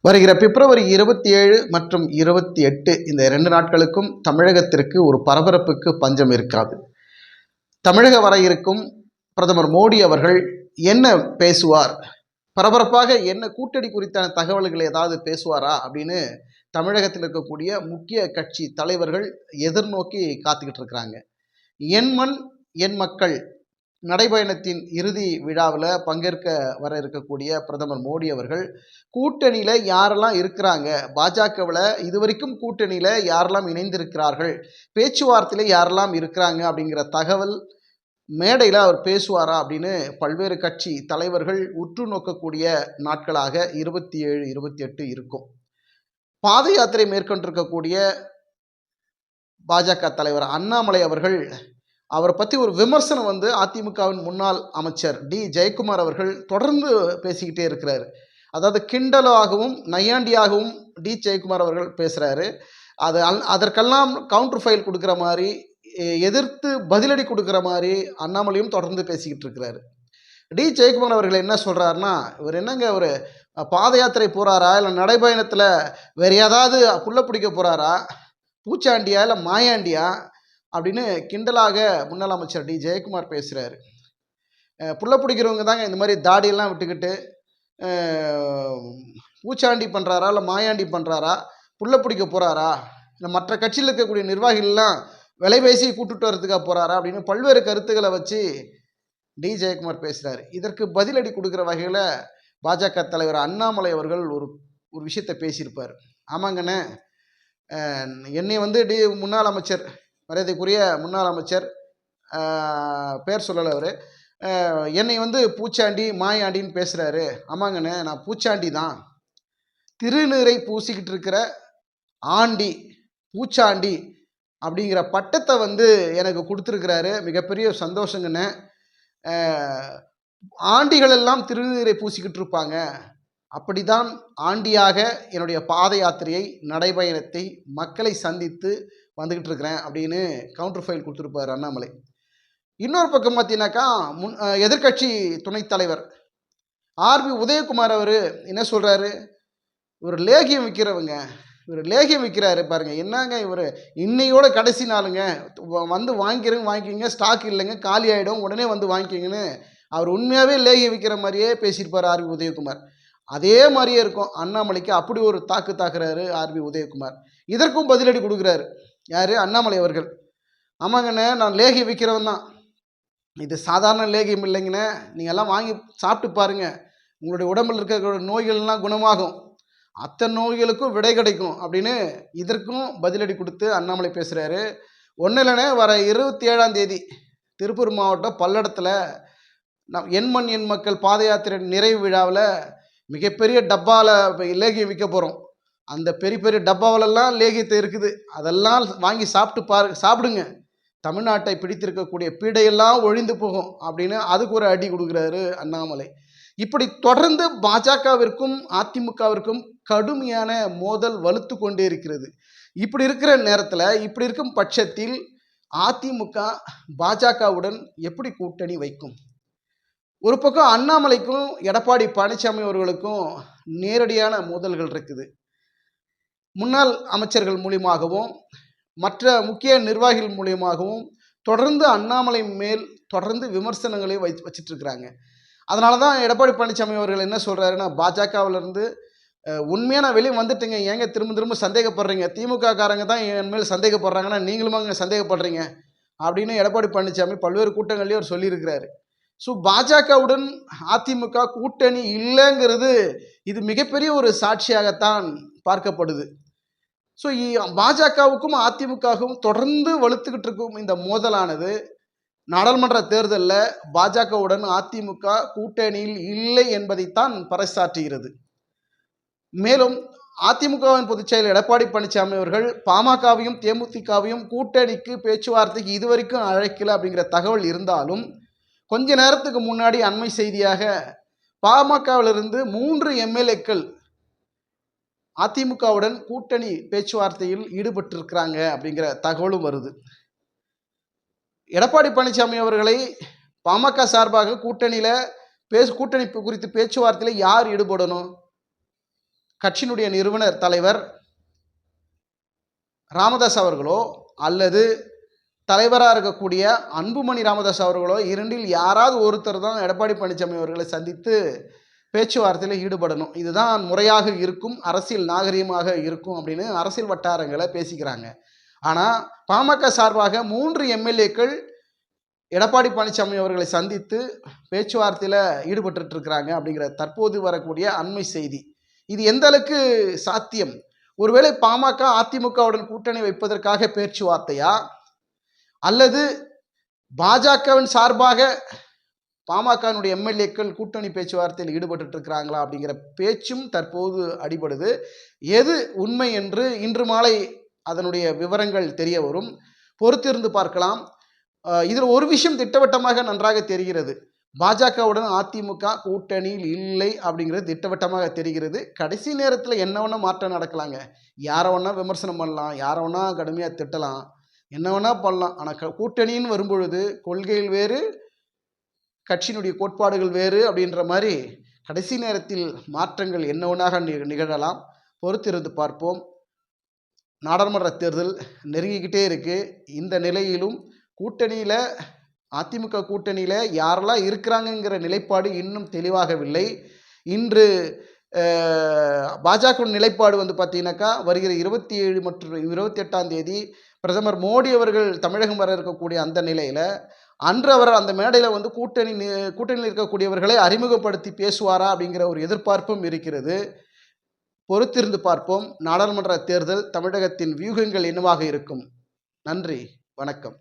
வருகிற பிப்ரவரி இருபத்தி ஏழு மற்றும் இருபத்தி எட்டு இந்த இரண்டு நாட்களுக்கும் தமிழகத்திற்கு ஒரு பரபரப்புக்கு பஞ்சம் இருக்காது. தமிழக வர இருக்கும் பிரதமர் மோடி அவர்கள் என்ன பேசுவார்? பரபரப்பாக என்ன கூட்டணி குறித்தான தகவல்கள் ஏதாவது பேசுவாரா? அப்படின்னு தமிழகத்தில் இருக்கக்கூடிய முக்கிய கட்சி தலைவர்கள் எதிர்நோக்கி காத்துக்கிட்டு இருக்கிறாங்க. என் மண் என் மக்கள் நடைபயணத்தின் இறுதி விழாவில் பங்கேற்க வர இருக்கக்கூடிய பிரதமர் மோடி அவர்கள் கூட்டணியில் யாரெல்லாம் இருக்கிறாங்க? பாஜகவில் இதுவரைக்கும் கூட்டணியில் யாரெல்லாம் இணைந்திருக்கிறார்கள்? பேச்சுவார்த்தையில் யாரெல்லாம் இருக்கிறாங்க? அப்படிங்கிற தகவல் மேடையில் அவர் பேசுவாரா? அப்படின்னு பல்வேறு கட்சி தலைவர்கள் உற்று நோக்கக்கூடிய நாட்களாக இருபத்தி ஏழு இருபத்தி எட்டு இருக்கும். பாத யாத்திரை மேற்கொண்டிருக்கக்கூடிய பாஜக தலைவர் அண்ணாமலை அவர்கள் அவரை பற்றி ஒரு விமர்சனம் வந்து அதிமுகவின் முன்னாள் அமைச்சர் டி ஜெயக்குமார் அவர்கள் தொடர்ந்து பேசிக்கிட்டே இருக்கிறார். அதாவது கிண்டலாகவும் நையாண்டியாகவும் டி ஜெயக்குமார் அவர்கள் பேசுகிறாரு அது அல் அதற்கெல்லாம் கவுண்டர் ஃபைல் கொடுக்குற மாதிரி எதிர்த்து பதிலடி கொடுக்குற மாதிரி அண்ணாமலையும் தொடர்ந்து பேசிக்கிட்டு இருக்கிறாரு. டி ஜெயக்குமார் அவர்கள் என்ன சொல்கிறாருன்னா இவர் என்னங்க ஒரு பாத யாத்திரை போகிறாரா இல்லை நடைபயணத்தில் வேறு ஏதாவது புள்ள பிடிக்க போகிறாரா பூச்சாண்டியா? இல்லை மாயாண்டியா? அப்படின்னு கிண்டலாக முன்னாள் அமைச்சர் டி. ஜெயக்குமார் பேசுகிறாரு புள்ள பிடிக்கிறவங்க தாங்க இந்த மாதிரி தாடியெல்லாம் விட்டுக்கிட்டு பூச்சாண்டி பண்ணுறாரா இல்லை மாயாண்டி பண்ணுறாரா புள்ள பிடிக்க போகிறாரா இல்லை மற்ற கட்சியில் இருக்கக்கூடிய நிர்வாகிகள்லாம் விலை பேசி கூட்டுட்டு வரதுக்காக போகிறாரா அப்படின்னு பல்வேறு கருத்துக்களை வச்சு டி. ஜெயக்குமார் பேசுகிறாரு இதற்கு பதிலடி கொடுக்குற வகையில் பாஜக தலைவர் அண்ணாமலை அவர்கள் ஒரு ஒரு விஷயத்தை பேசியிருப்பார். ஆமாங்கண்ணே. என்னை வந்து டி. முன்னாள் அமைச்சர் மரியாதைக்குரிய முன்னாள் அமைச்சர் பேர் சொல்லலை அவர். என்னை வந்து பூச்சாண்டி மாயாண்டின்னு பேசுகிறாரு ஆமாங்கண்ணே நான் பூச்சாண்டி தான். திருநீரை பூசிக்கிட்டு இருக்கிற ஆண்டி பூச்சாண்டி அப்படிங்கிற பட்டத்தை வந்து எனக்கு கொடுத்துருக்கிறாரு. மிகப்பெரிய சந்தோஷங்கண்ணே. ஆண்டிகளெல்லாம் திருநீரை பூசிக்கிட்டு இருப்பாங்க. அப்படிதான் ஆண்டியாக என்னுடைய பாத யாத்திரையை நடைபயணத்தை மக்களை சந்தித்து வந்துக்கிட்டு இருக்கிறேன் அப்படின்னு கவுண்டர் ஃபைல் கொடுத்துருப்பார் அண்ணாமலை. இன்னொரு பக்கம் பார்த்தீங்கன்னாக்கா முன் எதிர்கட்சி துணைத் தலைவர் ஆர்பி உதயகுமார் அவர் என்ன சொல்கிறாரு இவர் லேகியம் விற்கிறவங்க இவர் லேகியம் விற்கிறாரு பாருங்க. என்னங்க இவர்? இன்னையோட கடைசி நாளுங்க. வ- வந்து வாங்கிக்கிறவங்க வாங்கிக்கிங்க ஸ்டாக் இல்லைங்க காலி ஆகிடும் உடனே வந்து வாங்கிக்கிங்கன்னு அவர் உண்மையாகவே லேகியம் விற்கிற மாதிரியே பேசியிருப்பார் ஆர்பி உதயகுமார். அதே மாதிரியே இருக்கும். அண்ணாமலைக்கு அப்படி ஒரு தாக்கு தாக்குறாரு ஆர்பி உதயகுமார். இதற்கும் பதிலடி கொடுக்குறாரு. யார்? அண்ணாமலை அவர்கள். ஆமாங்கண்ணே நான் லேகி விற்கிறவன் தான். இது சாதாரண லேகியம் இல்லைங்கண்ணே நீங்கள் எல்லாம் வாங்கி சாப்பிட்டு பாருங்க. உங்களுடைய உடம்பில் இருக்கிற நோய்கள்லாம் குணமாகும். அத்தனை நோய்களுக்கும் விடை கிடைக்கும் அப்படின்னு இதற்கும் பதிலடி கொடுத்து அண்ணாமலை பேசுகிறாரு ஒன்றும் இல்லைண்ணே வர இருபத்தி ஏழாம் தேதி திருப்பூர் மாவட்டம் பல்லடத்தில் நம் எண் மண் எண் மக்கள் பாத யாத்திரை நிறைவு விழாவில் மிகப்பெரிய டப்பாவில் லேகியம் விற்க போகிறோம் அந்த பெரிய பெரிய டப்பாவிலெல்லாம் லேகியத்தை இருக்குது. அதெல்லாம் வாங்கி சாப்பிட்டு பாரு சாப்பிடுங்க. தமிழ்நாட்டை பிடித்திருக்கக்கூடிய பீடையெல்லாம் ஒழிந்து போகும் அப்படின்னு அதுக்கு ஒரு அடி கொடுக்குறாரு அண்ணாமலை. இப்படி தொடர்ந்து பாஜகவிற்கும் அதிமுகவிற்கும் கடுமையான மோதல் வலுத்து கொண்டே இருக்கிறது. இப்படி இருக்கிற நேரத்தில் இப்படி இருக்கும் பட்சத்தில் அதிமுக பாஜகவுடன் எப்படி கூட்டணி வைக்கும்? ஒரு பக்கம் அண்ணாமலைக்கும் எடப்பாடி பழனிசாமி அவர்களுக்கும் நேரடியான மோதல்கள் இருக்குது. முன்னாள் அமைச்சர்கள் மூலியமாகவும் மற்ற முக்கிய நிர்வாகிகள் மூலியமாகவும் தொடர்ந்து அண்ணாமலை மேல் தொடர்ந்து விமர்சனங்களை வை வச்சிட்டு இருக்கிறாங்க அதனால தான் எடப்பாடி பழனிசாமி அவர்கள் என்ன சொல்கிறாருன்னா பாஜகவிலேருந்து உண்மையான வெளியே வந்துட்டுங்க. ஏங்க திரும்ப திரும்ப சந்தேகப்படுறீங்க? திமுக காரங்க தான் என் மேல் சந்தேகப்படுறாங்கன்னா நீங்களும் அங்கே சந்தேகப்படுறீங்க? அப்படின்னு எடப்பாடி பழனிசாமி பல்வேறு கூட்டங்கள்லேயும் அவர் சொல்லியிருக்கிறாரு. ஸோ பாஜகவுடன் அதிமுக கூட்டணி இல்லைங்கிறது இது மிகப்பெரிய ஒரு சாட்சியாகத்தான் பார்க்கப்படுது. ஸோ பாஜகவுக்கும் அதிமுகவுக்கும் தொடர்ந்து வலுத்துக்கிட்டு இருக்கும் இந்த மோதலானது நாடாளுமன்ற தேர்தலில் பாஜகவுடன் அதிமுக கூட்டணியில் இல்லை என்பதைத்தான் பறைசாற்றுகிறது. மேலும் அதிமுகவின் பொதுச்செயலர் எடப்பாடி பழனிசாமி அவர்கள் பாமகவையும் தேமுதிகவையும் கூட்டணிக்கு பேச்சுவார்த்தைக்கு இதுவரைக்கும் அழைக்கல அப்படிங்கிற தகவல் இருந்தாலும் கொஞ்ச நேரத்துக்கு முன்னாடி அண்மை செய்தியாக பாமகவிலிருந்து மூன்று எம்எல்ஏக்கள் அதிமுகவுடன் கூட்டணி பேச்சுவார்த்தையில் ஈடுபட்டிருக்கிறாங்க அப்படிங்கிற தகவலும் வருது. எடப்பாடி பழனிசாமி அவர்களை பாமக சார்பாக கூட்டணியில் பேசு கூட்டணி குறித்து பேச்சுவார்த்தையில் யார் ஈடுபடணும்? கட்சியினுடைய நிறுவனர் தலைவர் ராமதாஸ் அவர்களோ அல்லது தலைவராக இருக்கக்கூடிய அன்புமணி ராமதாஸ் அவர்களோ இரண்டில் யாராவது ஒருத்தர் தான் எடப்பாடி பழனிசாமி அவர்களை சந்தித்து பேச்சுவார்த்தையில் ஈடுபடணும். இதுதான் முறையாக இருக்கும் அரசியல் நாகரீகமாக இருக்கும் அப்படின்னு அரசியல் வட்டாரங்களை பேசிக்கிறாங்க. ஆனால் பாமக சார்பாக மூன்று எம்எல்ஏக்கள் எடப்பாடி பழனிசாமி அவர்களை சந்தித்து பேச்சுவார்த்தையில் ஈடுபட்டு இருக்கிறாங்க அப்படிங்கிற தற்போது வரக்கூடிய அண்மை செய்தி. இது எந்த அளவுக்கு சாத்தியம்? ஒருவேளை பாமக அதிமுகவுடன் கூட்டணி வைப்பதற்காக பேச்சுவார்த்தையா? அல்லது பாஜகவின் சார்பாக பாமகனுடைய எம்எல்ஏக்கள் கூட்டணி பேச்சுவார்த்தையில் ஈடுபட்டு இருக்கிறாங்களா அப்படிங்கிற பேச்சும் தற்போது அடிபடுது. எது உண்மை என்று இன்று மாலை அதனுடைய விவரங்கள் தெரிய வரும். பொறுத்திருந்து பார்க்கலாம். இதில் ஒரு விஷயம் திட்டவட்டமாக நன்றாக தெரிகிறது. பாஜகவுடன் அதிமுக கூட்டணியில் இல்லை அப்படிங்கிறது திட்டவட்டமாக தெரிகிறது. கடைசி நேரத்தில் என்ன வேணால் மாற்றம் நடக்கலாங்க. யாரை வேணால் விமர்சனம் பண்ணலாம். யாரை வேணால் கடுமையாக திட்டலாம். என்ன வேணால் பண்ணலாம். ஆனால் க கூட்டணின்னு வரும்பொழுது கொள்கையில் வேறு கட்சியினுடைய கோட்பாடுகள் வேறு அப்படின்ற மாதிரி கடைசி நேரத்தில் மாற்றங்கள் என்ன ஒன்றாக நிகழலாம். பொறுத்திருந்து பார்ப்போம். நாடாளுமன்ற தேர்தல் நெருங்கிக்கிட்டே இருக்குது இந்த நிலையிலும் கூட்டணியில் அதிமுக கூட்டணியில் யாரெல்லாம் இருக்கிறாங்கங்கிற நிலைப்பாடு இன்னும் தெளிவாகவில்லை. இன்று பாஜக நிலைப்பாடு வந்து பார்த்தீங்கன்னாக்கா வருகிற இருபத்தி ஏழு மற்றும் இருபத்தி எட்டாம் தேதி பிரதமர் மோடி அவர்கள் தமிழகம் வர இருக்கக்கூடிய அந்த நிலையில் அன்று அவர் அந்த மேடையில் வந்து கூட்டணி கூட்டணியில் இருக்கக்கூடியவர்களை அறிமுகப்படுத்தி பேசுவாரா அப்படிங்கிற ஒரு எதிர்பார்ப்பும் இருக்கிறது. பொறுத்திருந்து பார்ப்போம். நாடாளுமன்ற தேர்தல் தமிழகத்தின் வியூகங்கள் என்னவாக இருக்கும்? நன்றி. வணக்கம்.